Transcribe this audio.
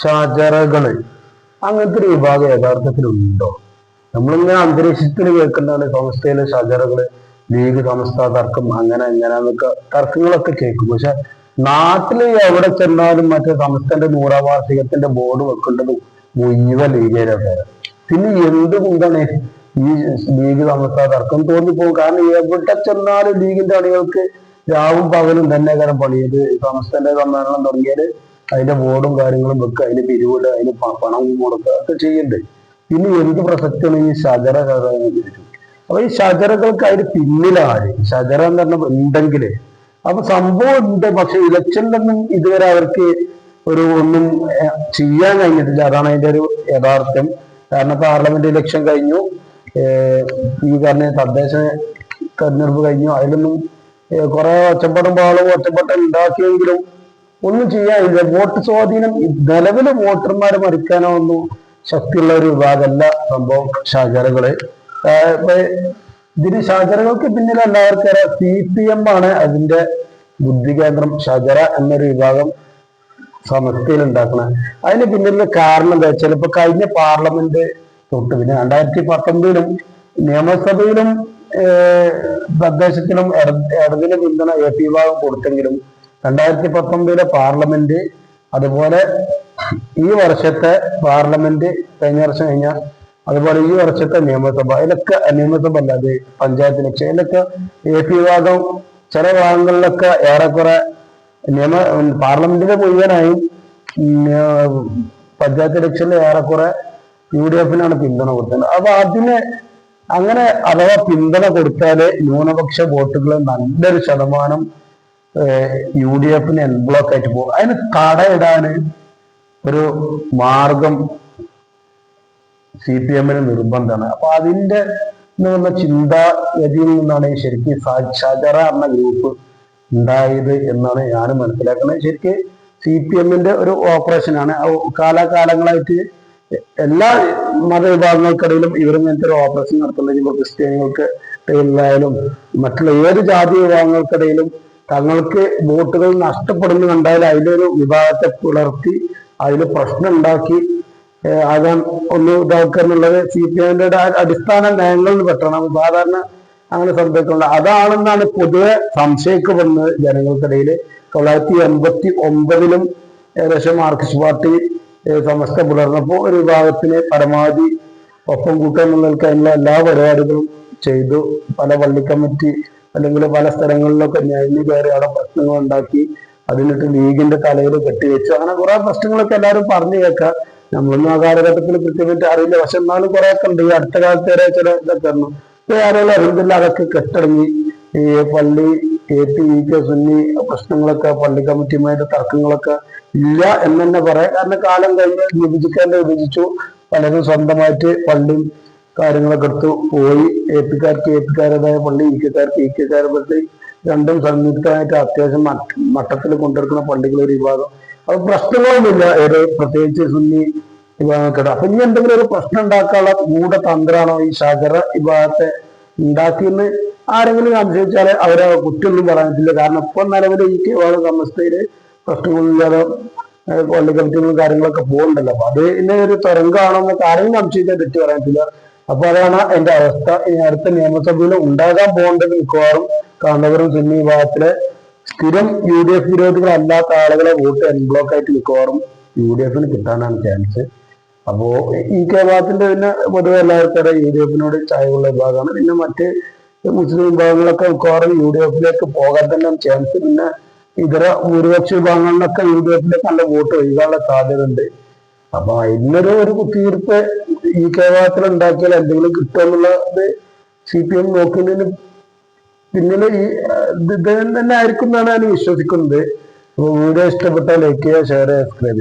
ഷാജറകൾ. അങ്ങനത്തെ ഒരു വിഭാഗം യഥാർത്ഥത്തിലുണ്ടോ? നമ്മളിങ്ങനെ അന്തരീക്ഷത്തിൽ കേൾക്കുന്നതാണ് സംസ്ഥയിലെ ഷാജറകൾ ലീഗ് സംസ്ഥ തർക്കം അങ്ങനെ എങ്ങനെയാന്നൊക്കെ തർക്കങ്ങളൊക്കെ കേൾക്കും. പക്ഷെ നാട്ടിൽ എവിടെ ചെന്നാലും മറ്റേ സംസ്ഥന്റെ നൂറാം വാർഷികത്തിന്റെ ബോർഡ് വെക്കേണ്ടത് മുഴുവൻ ലീഗേരൊക്കെ പിന്നെ എന്തുകൊണ്ടാണ് ഈ ലീഗ് സംസ്ഥ തർക്കം തോന്നിപ്പോകും? കാരണം എവിടെ ചെന്നാലും ലീഗിന്റെ അണികൾക്ക് രാവും പകലും തന്നെ കാരണം പണിയത് സംസ്ഥന്റെ സമ്മേളനം തുടങ്ങിയാൽ അതിന്റെ ബോർഡും കാര്യങ്ങളും വെക്കുക അതിന് പിരിവിടുക അതിന് പണം മുടക്കുക ഒക്കെ ചെയ്യണ്ടേ പിന്നെ എന്ത് പ്രസക്തിയാണ് ഈ ഷജറ ചോദിച്ചു. അപ്പൊ ഈ ഷജറകൾക്ക് അതിന് പിന്നിലാണ് ഷജറ എന്ന് പറഞ്ഞ ഉണ്ടെങ്കിൽ അപ്പൊ സംഭവം ഉണ്ട് പക്ഷെ ഇലക്ഷനിലൊന്നും ഇതുവരെ അവർക്ക് ഒരു ഒന്നും ചെയ്യാൻ കഴിഞ്ഞിട്ടില്ല. അതാണ് അതിന്റെ ഒരു യഥാർത്ഥം. കാരണം പാർലമെന്റ് ഇലക്ഷൻ കഴിഞ്ഞു. ഈ പറഞ്ഞ തദ്ദേശ തെരഞ്ഞെടുപ്പ് കഴിഞ്ഞു. അതിലൊന്നും കുറെ ഒച്ചപ്പാടും പാളും ഒച്ചപ്പാട്ടും ഉണ്ടാക്കിയെങ്കിലും ഒന്നും ചെയ്യാനില്ല. വോട്ട് സ്വാധീനം നിലവിലെ വോട്ടർമാരെ മറിക്കാനോ ഒന്നും ശക്തിയുള്ള ഒരു വിഭാഗമല്ല സംഭവം ഷാജറകൾ ഇതിന് ഷാജറകൾക്ക് പിന്നിൽ എല്ലാവർക്കും സി പി എം ആണ് അതിന്റെ ബുദ്ധി കേന്ദ്രം. ഷജറ എന്നൊരു വിഭാഗം സമസ്തയിൽ ഉണ്ടാക്കുന്നത് അതിന് പിന്നിലെ കാരണം എന്താ വെച്ചാൽ ഇപ്പൊ കഴിഞ്ഞ പാർലമെന്റ് തൊട്ട് പിന്നെ രണ്ടായിരത്തി പത്തൊമ്പതിലും നിയമസഭയിലും ഏഹ്, തദ്ദേശത്തിലും ഇടതിന് പിന്തുണ എ പി വിഭാഗം കൊടുത്തെങ്കിലും രണ്ടായിരത്തി പത്തൊമ്പതിലെ പാർലമെന്റ് അതുപോലെ ഈ വർഷത്തെ പാർലമെന്റ് കഴിഞ്ഞ വർഷം കഴിഞ്ഞ അതുപോലെ ഈ വർഷത്തെ നിയമസഭ ഇതിലൊക്കെ നിയമസഭ അല്ലാതെ പഞ്ചായത്ത് ഇലക്ഷൻ ഇതിലൊക്കെ എ പി വിഭാഗം ചില ഭാഗങ്ങളിലൊക്കെ ഏറെക്കുറെ നിയമ പാർലമെന്റിലെ മുഴുവനായും പഞ്ചായത്ത് ഇലക്ഷനിൽ ഏറെക്കുറെ യു ഡി എഫിനാണ് പിന്തുണ കൊടുത്തത്. അപ്പൊ അതിന് അങ്ങനെ അഥവാ പിന്തുണ കൊടുത്താൽ ന്യൂനപക്ഷ വോട്ടുകൾ നല്ലൊരു ശതമാനം യു ഡി എഫിന് എൻബ്ലോക്ക് ആയിട്ട് പോകും. അതിന് തടയിടാന് ഒരു മാർഗം സി പി എമ്മിന് നിർബന്ധമാണ്. അപ്പൊ അതിന്റെ എന്നുള്ള ചിന്താഗതിയിൽ നിന്നാണ് ശരിക്കും ഷജറ എന്ന ഗ്രൂപ്പ് ഉണ്ടായത് എന്നാണ് ഞാൻ മനസ്സിലാക്കുന്നത്. ശരിക്കും സി പി എമ്മിന്റെ ഒരു ഓപ്പറേഷനാണ് കാലാകാലങ്ങളായിട്ട് എല്ലാ മതവിഭാഗങ്ങൾക്കിടയിലും ഇവർ ഇങ്ങനത്തെ ഒരു ഓപ്പറേഷൻ നടത്തുന്നത്. ഇപ്പോൾ ക്രിസ്ത്യാനികൾക്ക് ഇടയിലായാലും മറ്റുള്ള ഏത് ജാതി വിഭാഗങ്ങൾക്കിടയിലും തങ്ങൾക്ക് വോട്ടുകൾ നഷ്ടപ്പെടുന്നു കണ്ടാൽ അതിലൊരു വിഭാഗത്തെ പുലർത്തി അതിൽ പ്രശ്നം ഉണ്ടാക്കി ആകാൻ ഒന്ന് ഇതാക്കുക എന്നുള്ളത് സി പി എമ്മിന്റെ അടിസ്ഥാന നയങ്ങളിൽ പെട്ടണം. സാധാരണ അങ്ങനെ സംഭവിക്കുന്നുണ്ട് അതാണെന്നാണ് പൊതുവെ സംശയിക്കപ്പെടുന്നത് ജനങ്ങൾക്കിടയിൽ തൊള്ളായിരത്തി എൺപത്തി ഒമ്പതിലും ഏകദേശം മാർക്സിസ്റ്റ് പാർട്ടി സമസ്ത പുലർന്നപ്പോൾ ഒരു വിഭാഗത്തിന് പരമാവധി ഒപ്പം കൂട്ടാൻ നിൽക്കാനുള്ള എല്ലാ പരിപാടികളും ചെയ്തു. പല പള്ളി കമ്മിറ്റി അല്ലെങ്കിൽ പല സ്ഥലങ്ങളിലൊക്കെ ഞഴഞ്ഞു കയറി അവിടെ പ്രശ്നങ്ങൾ ഉണ്ടാക്കി അതിനിട്ട് ലീഗിന്റെ തലയിൽ കെട്ടിവെച്ചു. അങ്ങനെ കുറെ പ്രശ്നങ്ങളൊക്കെ എല്ലാവരും പറഞ്ഞു കേൾക്കാം. നമ്മളൊന്നും ആ കാലഘട്ടത്തിൽ കൃത്യമായിട്ട് അറിയില്ല. പക്ഷെ എന്നാലും കുറെ ഒക്കെ ഉണ്ട്. ഈ അടുത്ത കാലത്ത് വരെ ചില ഇതൊക്കെ ആയിരുന്നു ഇപ്പൊ ആരെങ്കിലും അറിയില്ല അതൊക്കെ കെട്ടടങ്ങി. ഈ പള്ളി A P E K Sunni പ്രശ്നങ്ങളൊക്കെ പള്ളി കമ്മിറ്റിയുമായിട്ട് തർക്കങ്ങളൊക്കെ ഇല്ല എന്ന് തന്നെ പറയാം. കാരണം കാലം കഴിഞ്ഞ് വിഭജിക്കേണ്ട വിഭജിച്ചു. പലരും സ്വന്തമായിട്ട് പള്ളിയും കാര്യങ്ങളൊക്കെ എടുത്തു പോയി. എ ഏപ്പിക്കാരതായ പള്ളി ഇ കെക്കാർക്ക് ഇ പള്ളി രണ്ടും സംയുക്തമായിട്ട് അത്യാവശ്യം മട്ടത്തിൽ കൊണ്ടിരിക്കുന്ന പള്ളികൾ ഒരു വിഭാഗം. അത് പ്രശ്നങ്ങളൊന്നുമില്ല. ഏറെ പ്രത്യേകിച്ച് സുന്നി വിഭാഗങ്ങൾക്കിട അപ്പൊ ഇനി എന്തെങ്കിലും ഒരു പ്രശ്നം ഉണ്ടാക്കാനുള്ള ഗൂഢതന്ത്രാണോ ഈ ഷജറ വിഭാഗത്തെ ഉണ്ടാക്കിയെന്ന് ആരെങ്കിലും സംശയിച്ചാൽ അവരെ കുറ്റമൊന്നും പറയാനില്ല. കാരണം ഇപ്പൊ നിലവിൽ ഈ കേരള സമസ്തയിൽ പ്രശ്നങ്ങളില്ലാതെ പള്ളി കമ്മിറ്റികളും കാര്യങ്ങളൊക്കെ പോകുന്നുണ്ടല്ലോ അപ്പൊ അത് ഇന്നെ ഒരു തുരങ്കാണോ എന്നൊക്കെ ആരെങ്കിലും സംശയിച്ചാൽ തെറ്റ് പറയാൻ പറ്റില്ല. അപ്പൊ അതാണ് എന്റെ അവസ്ഥ. ഇനി അടുത്ത നിയമസഭയിൽ ഉണ്ടാകാൻ പോകേണ്ടത് മിക്കവാറും കാന്തപുരം സുന്നി വിഭാഗത്തിലെ സ്ഥിരം യു ഡി എഫ് വിരോധികളല്ലാത്ത ആളുകളെ വോട്ട് എൻബ്ലോക്ക് ആയിട്ട് മിക്കവാറും യു ഡി എഫിന് കിട്ടാനാണ് ചാൻസ് അപ്പോ ഈ വിഭാഗത്തിന്റെ പിന്നെ പൊതുവെ എല്ലാവർക്കും യു ഡി എഫിനോട് ചായവുള്ള വിഭാഗമാണ്. പിന്നെ മറ്റ് മുസ്ലിം വിഭാഗങ്ങളൊക്കെ മിക്കവാറും യു ഡി എഫിലേക്ക് പോകാൻ തന്നെ ചാൻസ് പിന്നെ ഇതര ഭൂരിപക്ഷ വിഭാഗങ്ങളിലൊക്കെ യു ഡി എഫിലേക്ക് നല്ല വോട്ട് ഒഴുകാനുള്ള സാധ്യത ഉണ്ട് അപ്പൊ അതിനൊരു ഒരു കുത്തിയിരിപ്പ് ഈ കെ വിഭാഗത്തിൽ ഉണ്ടാക്കിയാൽ എന്തെങ്കിലും കിട്ടുമെന്നുള്ളത് സി പി എം നോക്കുന്നതിന് പിന്നിൽ ഈ ഇത് തന്നെ ആയിരിക്കും എന്നാണ് ഞാൻ വിശ്വസിക്കുന്നത്. വീഡിയോ ഇഷ്ടപ്പെട്ടാൽ ലൈക്ക് ചെയ്യുക ഷെയർ ചെയ്യുക സബ്സ്ക്രൈബ്